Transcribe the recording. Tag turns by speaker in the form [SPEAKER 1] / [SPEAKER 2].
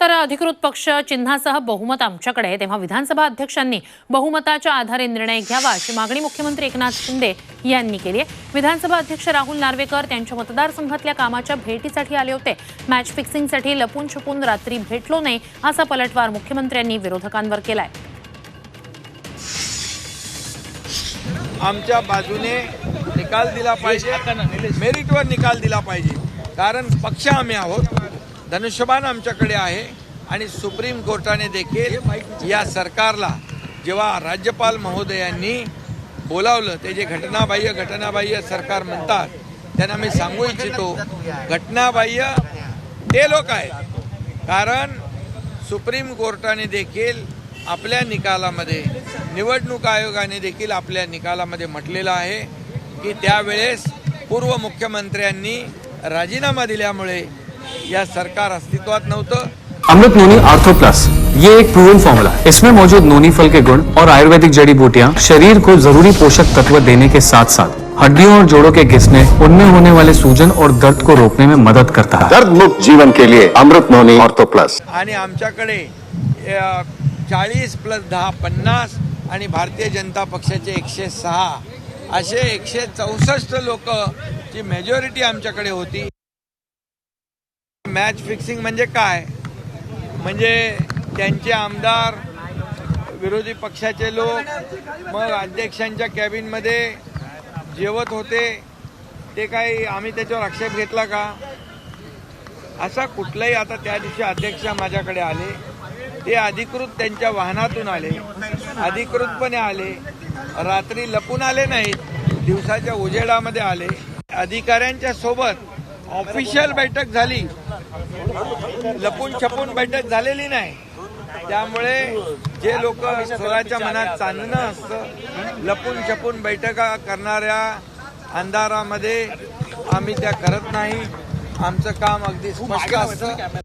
[SPEAKER 1] तर अधिकृत पक्ष चिन्हासह बहुमत आमच्याकडे आहे, तेव्हा विधानसभा अध्यक्षांनी बहुमताच्या आधारे निर्णय घ्यावा अशी मागणी मुख्यमंत्री एकनाथ शिंदे यांनी केली आहे. विधानसभा अध्यक्ष राहुल नार्वेकर त्यांच्या मतदारसंघातल्या कामाच्या भेटीसाठी आले होते. मॅच फिक्सिंगसाठी लपून छपून रात्री भेटलो नाही असा पलटवार मुख्यमंत्र्यांनी विरोधकांवर केलाय.
[SPEAKER 2] आमच्या बाजूने निकाल दिला पाहिजे मेरिटवर निकाल दिला पाहिजे. कारण पक्ष आम्ही आहोत. धनुष्यबाण आमच्याकडे आहे आणि सुप्रीम कोर्टाने देखील या सरकारला जेव्हा राज्यपाल महोदयांनी बोलावलं ते जे घटनाबाह्य घटनाबाह्य सरकार म्हणतात त्यांना मी सांगू इच्छितो घटनाबाह्य ते लोक आहेत. कारण सुप्रीम कोर्टाने देखील आपल्या निकालामध्ये निवडणूक आयोगाने देखील आपल्या निकालामध्ये म्हटलेलं आहे की त्यावेळेस पूर्व मुख्यमंत्र्यांनी राजीनामा दिल्यामुळे या सरकार अस्तित्वात नव्हतं.
[SPEAKER 3] अमृत नोनी आर्थो प्लस ये एक प्रूवन फॉर्मूला इसमें मौजूद नोनी फल के गुण और आयुर्वेदिक जड़ी बूटियाँ शरीर को जरूरी पोषक तत्व देने के साथ साथ हड्डियों और जोड़ों के घिसने उनमें होने वाले सूजन और दर्द को रोकने में मदद करता है।
[SPEAKER 4] दर्द मुक्त जीवन के लिए अमृत नोनी ऑर्थो प्लस
[SPEAKER 2] आणि आमच्याकडे चाळीस प्लस दहा पन्नास आणि भारतीय जनता पक्षाचे एकशे सहा असे एकशे चौसष्ट लोक ची मेजॉरिटी आमच्याकडे होती. मॅच फिक्सिंग म्हणजे काय? म्हणजे त्यांचे आमदार विरोधी पक्षाचे लोक मग अध्यक्षांच्या कॅबिनमध्ये जेवत होते. ते काही आम्ही त्याच्यावर आक्षेप घेतला का? असा कुठलाही आता त्या दिवशी अध्यक्ष माझ्याकडे आले. ते अधिकृत त्यांच्या वाहनातून आले. अधिकृतपणे आले. रात्री लपून आले नाहीत. दिवसाच्या उजेडामध्ये आले. अधिकाऱ्यांच्या सोबत ऑफिशियल बैठक झाली. लपून छपून बैठक झालेली नाही. त्यामुळे जे लोक स्वराच्या मनात चांदणं असतं लपून छपून बैठका करणाऱ्या अंधारामध्ये आम्ही त्या करत नाही. आमचं काम अगदी स्पष्ट असतं.